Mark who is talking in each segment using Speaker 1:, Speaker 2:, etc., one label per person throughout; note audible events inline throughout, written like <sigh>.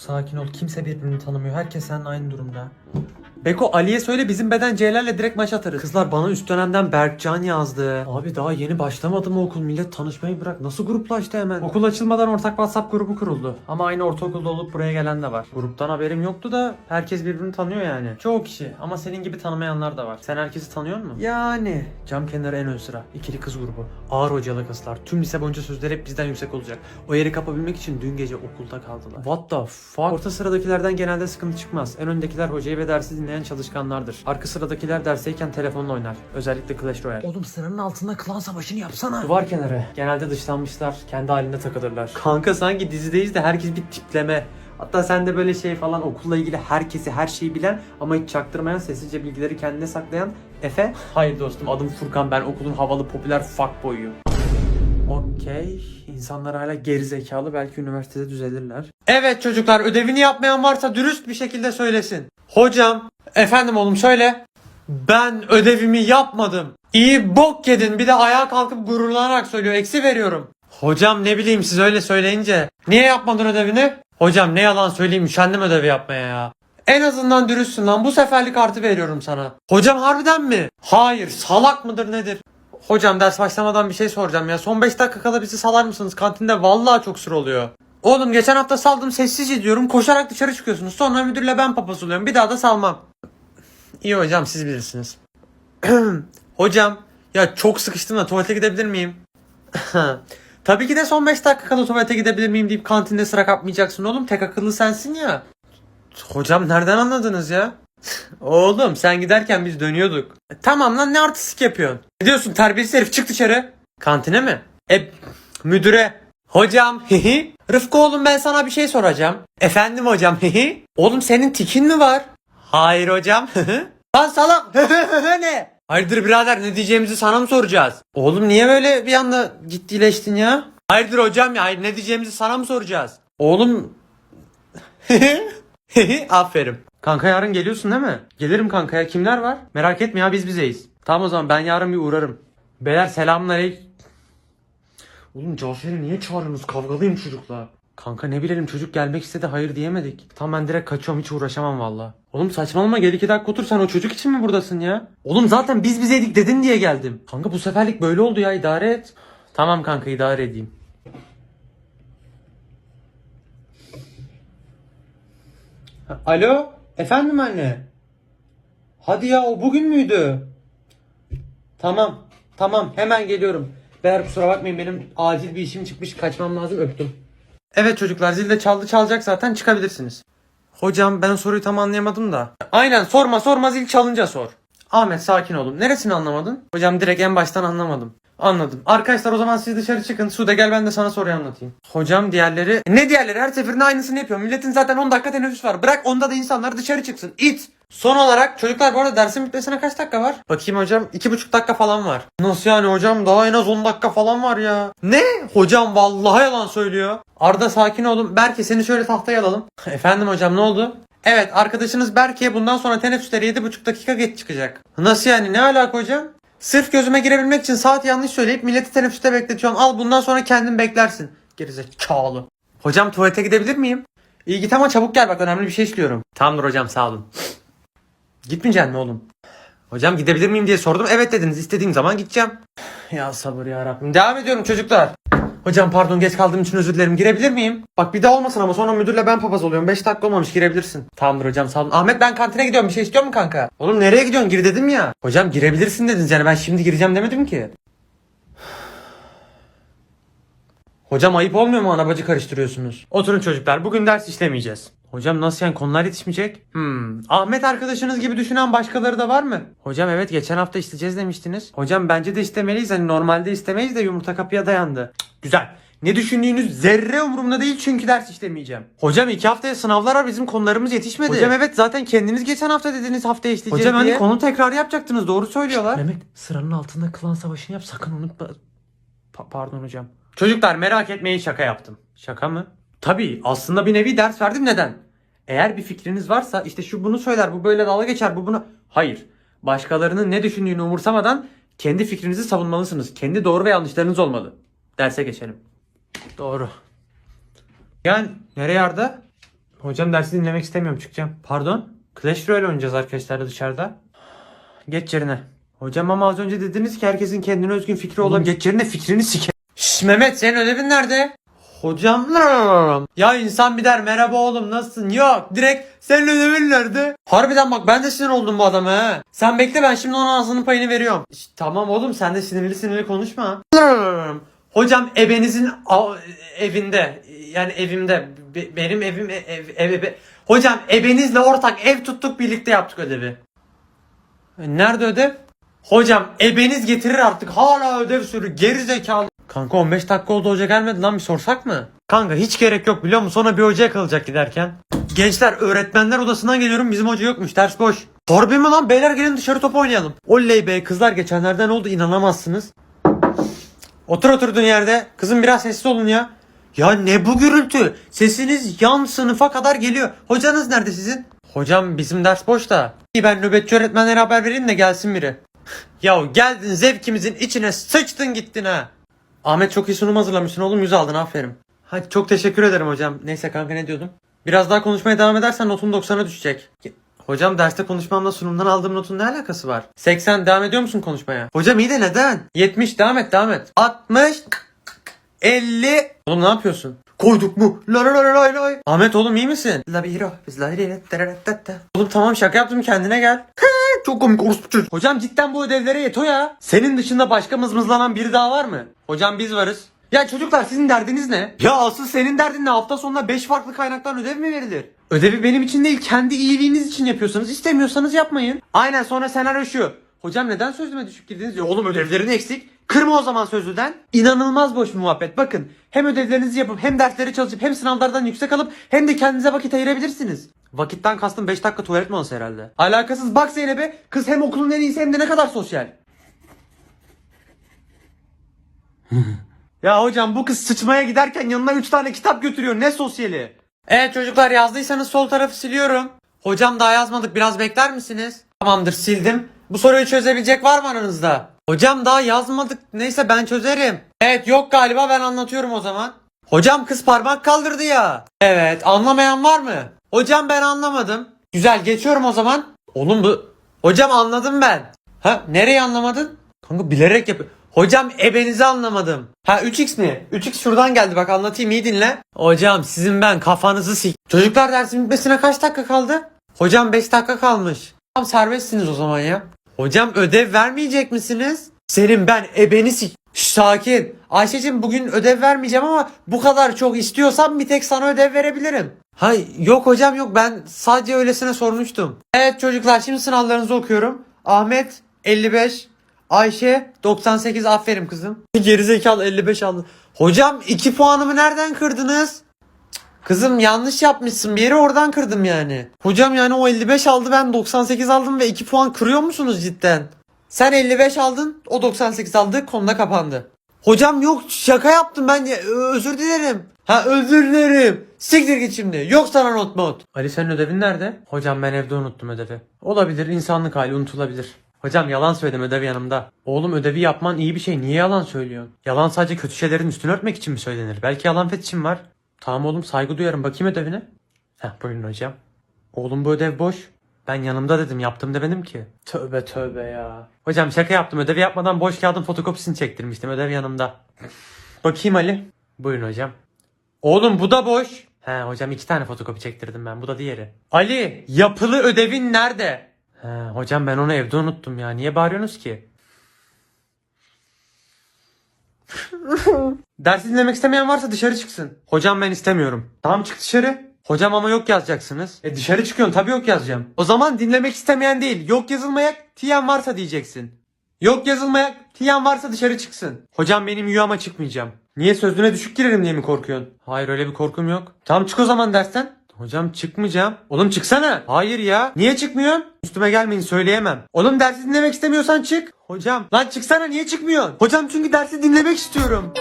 Speaker 1: sakin ol. Kimse birbirini tanımıyor. Herkes seninle aynı durumda. Beko Ali'ye söyle bizim beden C'lerle direkt maç atarız. Kızlar bana üst dönemden Berkcan yazdı. Abi daha yeni başlamadı mı okul? Millet tanışmayı bırak. Nasıl gruplaştı hemen? Okul açılmadan ortak WhatsApp grubu kuruldu. Ama aynı ortaokulda olup buraya gelen de var. Gruptan haberim yoktu da herkes birbirini tanıyor yani. Çoğu kişi ama senin gibi tanımayanlar da var. Sen herkesi tanıyor musun? Yani. Cam kenarı en ön sıra. İkili kız grubu. Ağır hocalı kızlar. Tüm lise boyunca sözleri hep bizden yüksek olacak. O yeri kapabilmek için dün gece okulda kaldılar. What the fuck? Orta sıradakilerden genelde sıkıntı çıkmaz. En öndekiler hocayı ve dersi dinleyen çalışkanlardır. Arka sıradakiler dersteyken telefonla oynar. Özellikle Clash Royale.
Speaker 2: Oğlum sıranın altında klan savaşını yapsana.
Speaker 1: Duvar kenarı. Genelde dışlanmışlar. Kendi halinde takılırlar. Kanka sanki dizideyiz de herkes bir tipleme. Hatta sen de böyle şey falan okulla ilgili herkesi her şeyi bilen ama hiç çaktırmayan sessizce bilgileri kendine saklayan Efe. Hayır dostum adım Furkan ben okulun havalı popüler fuckboy'uyum. Okey. İnsanlar hala geri zekalı belki üniversitede düzelirler. Evet çocuklar ödevini yapmayan varsa dürüst bir şekilde söylesin. Hocam. Efendim oğlum söyle. Ben ödevimi yapmadım. İyi bok yedin bir de ayağa kalkıp gururlanarak söylüyor eksi veriyorum. Hocam ne bileyim siz öyle söyleyince. Niye yapmadın ödevini? Hocam ne yalan söyleyeyim üşendim ödevi yapmaya ya. En azından dürüstsün lan bu seferlik artı veriyorum sana. Hocam harbiden mi? Hayır salak mıdır nedir? Hocam ders başlamadan bir şey soracağım ya. Son 5 dakika kala bizi salar mısınız? Kantinde vallahi çok sır oluyor. Oğlum geçen hafta saldım sessizce diyorum. Koşarak dışarı çıkıyorsunuz. Sonra müdürle ben papaz oluyorum. Bir daha da salmam. İyi hocam siz bilirsiniz. <clears throat> hocam ya çok sıkıştım da tuvalete gidebilir miyim? <laughs> Tabii ki de son 5 dakika kala tuvalete gidebilir miyim deyip kantinde sıra kapmayacaksın oğlum. Tek akıllı sensin ya. Hocam nereden anladınız ya? <laughs> Oğlum sen giderken biz dönüyorduk. E, tamam lan ne artistik yapıyorsun? Ne diyorsun terbiyesiz herif çık dışarı. Kantine mi? E müdüre. Hocam <laughs> hihi. Rıfkı oğlum ben sana bir şey soracağım. Efendim hocam. <laughs> Oğlum senin tikin mi var? Hayır hocam. Lan salak. ne? Hayırdır birader ne diyeceğimizi sana mı soracağız? Oğlum niye böyle bir anda ciddileştin ya? Hayırdır hocam ya hayır ne diyeceğimizi sana mı soracağız? Oğlum Aferin. Kanka yarın geliyorsun değil mi? Gelirim kanka ya. Kimler var? Merak etme ya biz bizeyiz. Tamam o zaman ben yarın bir uğrarım. Beyler selamünaleyküm. Oğlum Cafer'i niye çağırıyorsunuz? Kavgalıyım çocukla. Kanka ne bilelim çocuk gelmek istedi hayır diyemedik. Tamam ben direkt kaçıyorum hiç uğraşamam valla. Oğlum saçmalama gel iki dakika otur sen o çocuk için mi buradasın ya? Oğlum zaten biz bizeydik dedin diye geldim. Kanka bu seferlik böyle oldu ya idare et. Tamam kanka idare edeyim. Alo, efendim anne. Hadi ya o bugün müydü? Tamam, tamam hemen geliyorum. Beyler kusura bakmayın benim acil bir işim çıkmış kaçmam lazım öptüm. Evet çocuklar zil de çaldı çalacak zaten çıkabilirsiniz. Hocam ben soruyu tam anlayamadım da. Aynen sorma sorma zil çalınca sor. Ahmet sakin olun. Neresini anlamadın? Hocam direkt en baştan anlamadım. Anladım. Arkadaşlar o zaman siz dışarı çıkın. Sude gel ben de sana soruyu anlatayım. Hocam diğerleri... Ne diğerleri? Her seferinde aynısını yapıyor. Milletin zaten 10 dakika teneffüs var. Bırak onda da insanlar dışarı çıksın. İt. Son olarak çocuklar bu arada dersin bitmesine kaç dakika var? Bakayım hocam 2,5 dakika falan var. Nasıl yani hocam? Daha en az 10 dakika falan var ya. Ne? Hocam vallahi yalan söylüyor. Arda sakin olun. Berke seni şöyle tahtaya alalım. <laughs> Efendim hocam ne oldu? Evet arkadaşınız Berke bundan sonra teneffüsleri 7,5 dakika geç çıkacak. Nasıl yani ne alaka hocam? Sırf gözüme girebilmek için saat yanlış söyleyip milleti teneffüste bekletiyorum. Al bundan sonra kendin beklersin. Gerizekalı. Hocam tuvalete gidebilir miyim? İyi git ama çabuk gel bak önemli bir şey istiyorum. Tamamdır hocam sağ olun. Gitmeyeceksin mi oğlum? Hocam gidebilir miyim diye sordum. Evet dediniz. İstediğim zaman gideceğim. Ya sabır ya Rabbim. Devam ediyorum çocuklar. Hocam pardon geç kaldığım için özür dilerim. Girebilir miyim? Bak bir daha olmasın ama sonra müdürle ben papaz oluyorum. 5 dakika olmamış girebilirsin. Tamamdır hocam sağ olun. Ahmet ben kantine gidiyorum. Bir şey istiyor mu kanka? Oğlum nereye gidiyorsun? Gir dedim ya. Hocam girebilirsin dediniz yani ben şimdi gireceğim demedim ki. Hocam ayıp olmuyor mu anabacı karıştırıyorsunuz? Oturun çocuklar bugün ders işlemeyeceğiz. Hocam nasıl yani konular yetişmeyecek? Hmm. Ahmet arkadaşınız gibi düşünen başkaları da var mı? Hocam evet geçen hafta isteyeceğiz demiştiniz. Hocam bence de istemeliyiz hani normalde istemeyiz de yumurta kapıya dayandı. Cık, Güzel. Ne düşündüğünüz zerre umurumda değil çünkü ders işlemeyeceğim. Hocam iki haftaya sınavlar var bizim konularımız yetişmedi. Hocam evet zaten kendiniz geçen hafta dediniz haftaya işleyeceğiz Hocam hani konu tekrarı yapacaktınız doğru söylüyorlar.
Speaker 2: Mehmet sıranın altında klan savaşını yap sakın unutma.
Speaker 1: Pa- pardon hocam. Çocuklar merak etmeyin şaka yaptım. Şaka mı? Tabii aslında bir nevi ders verdim neden? Eğer bir fikriniz varsa işte şu bunu söyler bu böyle dalga geçer bu bunu. Hayır. Başkalarının ne düşündüğünü umursamadan kendi fikrinizi savunmalısınız. Kendi doğru ve yanlışlarınız olmalı. Derse geçelim. Doğru. Yani nereye Arda? Hocam dersi dinlemek istemiyorum çıkacağım. Pardon? Clash Royale oynayacağız arkadaşlar dışarıda. Geç yerine. Hocam ama az önce dediniz ki herkesin kendine özgün fikri olabilir. Geç yerine fikrini sike. Şşş Mehmet senin ödevin nerede? Hocam ya insan bir der merhaba oğlum nasılsın? Yok direkt senin ödevin nerede? Harbiden bak ben de sinir oldum bu adama he. Sen bekle ben şimdi onun ağzının payını veriyorum. Şş, tamam oğlum sen de sinirli sinirli konuşma. Hocam ebenizin evinde yani evimde Be- benim evim ev, ev, ev- ebe- Hocam ebenizle ortak ev tuttuk birlikte yaptık ödevi. E, Nerede ödev? Hocam ebeniz getirir artık hala ödev sürü geri zekalı. Kanka 15 dakika oldu hoca gelmedi lan bir sorsak mı? Kanka hiç gerek yok biliyor musun? Sonra bir hocaya kalacak giderken. Gençler öğretmenler odasından geliyorum bizim hoca yokmuş ders boş. Harbi mi lan beyler gelin dışarı top oynayalım. Oley be kızlar geçenlerden oldu inanamazsınız. Otur oturduğun yerde. Kızım biraz sessiz olun ya. Ya ne bu gürültü? Sesiniz yan sınıfa kadar geliyor. Hocanız nerede sizin? Hocam bizim ders boş da. İyi ben nöbetçi öğretmenlere haber vereyim de gelsin biri. <laughs> ya geldin zevkimizin içine sıçtın gittin ha. Ahmet çok iyi sunum hazırlamışsın oğlum yüz aldın aferin. Hadi çok teşekkür ederim hocam. Neyse kanka ne diyordum? Biraz daha konuşmaya devam edersen notun 90'a düşecek. Hocam derste konuşmamla sunumdan aldığım notun ne alakası var? 80 devam ediyor musun konuşmaya? Hocam iyi de neden? 70 devam et devam et. 60 50 Oğlum ne yapıyorsun? Koyduk mu? La la la la la. Ahmet oğlum iyi misin? La biro. Biz la Oğlum tamam şaka yaptım kendine gel. <laughs> Çok komik orospu çocuk. Hocam cidden bu ödevlere yeto ya. Senin dışında başka mızmızlanan biri daha var mı? Hocam biz varız. Ya çocuklar sizin derdiniz ne? Ya asıl senin derdin ne? Hafta sonunda 5 farklı kaynaktan ödev mi verilir? Ödevi benim için değil kendi iyiliğiniz için yapıyorsanız istemiyorsanız yapmayın. Aynen sonra senaryo şu. Hocam neden sözlüme düşük girdiniz? Ya oğlum ödevlerin eksik. Kırma o zaman sözlüden. İnanılmaz boş muhabbet. Bakın hem ödevlerinizi yapıp hem dersleri çalışıp hem sınavlardan yüksek alıp hem de kendinize vakit ayırabilirsiniz. Vakitten kastım 5 dakika tuvalet molası herhalde. Alakasız bak Zeynep'e kız hem okulun en iyisi hem de ne kadar sosyal. <laughs> ya hocam bu kız sıçmaya giderken yanına 3 tane kitap götürüyor ne sosyali? Evet çocuklar yazdıysanız sol tarafı siliyorum. Hocam daha yazmadık biraz bekler misiniz? Tamamdır sildim. Bu soruyu çözebilecek var mı aranızda? Hocam daha yazmadık. Neyse ben çözerim. Evet yok galiba ben anlatıyorum o zaman. Hocam kız parmak kaldırdı ya. Evet anlamayan var mı? Hocam ben anlamadım. Güzel geçiyorum o zaman. Oğlum bu... Hocam anladım ben. Ha nereye anlamadın? Kanka bilerek yapıyor. Hocam ebenizi anlamadım. Ha 3x mi? 3x şuradan geldi bak anlatayım iyi dinle. Hocam sizin ben kafanızı sik. Çocuklar dersin bitmesine kaç dakika kaldı? Hocam 5 dakika kalmış. Tamam serbestsiniz o zaman ya. Hocam ödev vermeyecek misiniz? Senin ben ebeni sik. Şş, sakin. Ayşe'cim bugün ödev vermeyeceğim ama bu kadar çok istiyorsan bir tek sana ödev verebilirim. Hay yok hocam yok ben sadece öylesine sormuştum. Evet çocuklar şimdi sınavlarınızı okuyorum. Ahmet 55, Ayşe 98 aferin kızım. <laughs> Gerizekalı 55 aldı. Hocam 2 puanımı nereden kırdınız? Kızım yanlış yapmışsın bir yeri oradan kırdım yani. Hocam yani o 55 aldı ben 98 aldım ve 2 puan kırıyor musunuz cidden? Sen 55 aldın o 98 aldı konuda kapandı. Hocam yok şaka yaptım ben ya, özür dilerim. Ha özür dilerim. Siktir git şimdi. Yok sana not not. Ali senin ödevin nerede? Hocam ben evde unuttum ödevi. Olabilir insanlık hali unutulabilir. Hocam yalan söyledim ödev yanımda. Oğlum ödevi yapman iyi bir şey. Niye yalan söylüyorsun? Yalan sadece kötü şeylerin üstünü örtmek için mi söylenir? Belki yalan fetişin var. Tamam oğlum saygı duyarım. Bakayım ödevine. Heh buyurun hocam. Oğlum bu ödev boş. Ben yanımda dedim yaptım demedim ki. Tövbe tövbe ya. Hocam şaka yaptım ödevi yapmadan boş kağıdın fotokopisini çektirmiştim ödev yanımda. <laughs> Bakayım Ali. Buyurun hocam. Oğlum bu da boş. He hocam iki tane fotokopi çektirdim ben bu da diğeri. Ali yapılı ödevin nerede? He hocam ben onu evde unuttum ya niye bağırıyorsunuz ki? <laughs> Ders dinlemek istemeyen varsa dışarı çıksın. Hocam ben istemiyorum. Tamam çık dışarı. Hocam ama yok yazacaksınız. E dışarı çıkıyorsun tabii yok yazacağım. O zaman dinlemek istemeyen değil. Yok yazılmayak tiyen varsa diyeceksin. Yok yazılmayak tiyen varsa dışarı çıksın. Hocam benim yuvama çıkmayacağım. Niye sözüne düşük girerim diye mi korkuyorsun? Hayır öyle bir korkum yok. Tamam çık o zaman dersten. Hocam çıkmayacağım. Oğlum çıksana. Hayır ya. Niye çıkmıyorsun? Üstüme gelmeyin söyleyemem. Oğlum dersi dinlemek istemiyorsan çık. Hocam lan çıksana niye çıkmıyorsun? Hocam çünkü dersi dinlemek istiyorum.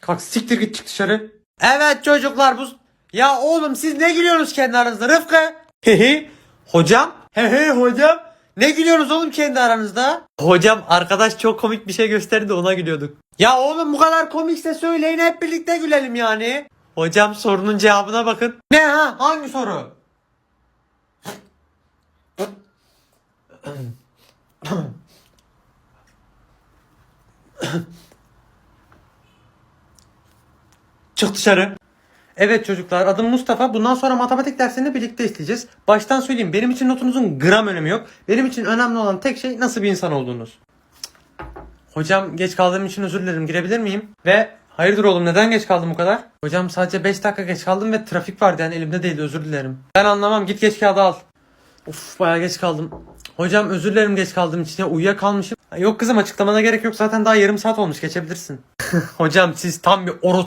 Speaker 1: Kalk siktir git çık dışarı. Evet çocuklar bu... Ya oğlum siz ne gülüyorsunuz kendi aranızda Rıfkı? Hehe. hocam. Hehe hocam. Ne gülüyorsunuz oğlum kendi aranızda? Hocam arkadaş çok komik bir şey gösterdi ona gülüyorduk. Ya oğlum bu kadar komikse söyleyin hep birlikte gülelim yani. Hocam sorunun cevabına bakın. Ne ha? Hangi soru? Çık dışarı. Evet çocuklar adım Mustafa. Bundan sonra matematik dersini birlikte isteyeceğiz. Baştan söyleyeyim benim için notunuzun gram önemi yok. Benim için önemli olan tek şey nasıl bir insan olduğunuz. Hocam geç kaldığım için özür dilerim. Girebilir miyim? Ve hayırdır oğlum neden geç kaldım bu kadar? Hocam sadece 5 dakika geç kaldım ve trafik vardı yani elimde değildi özür dilerim. Ben anlamam git geç kağıdı al. Of bayağı geç kaldım. Hocam özür dilerim geç kaldığım için ya uyuyakalmışım. Yok kızım açıklamana gerek yok zaten daha yarım saat olmuş geçebilirsin. <laughs> Hocam siz tam bir oros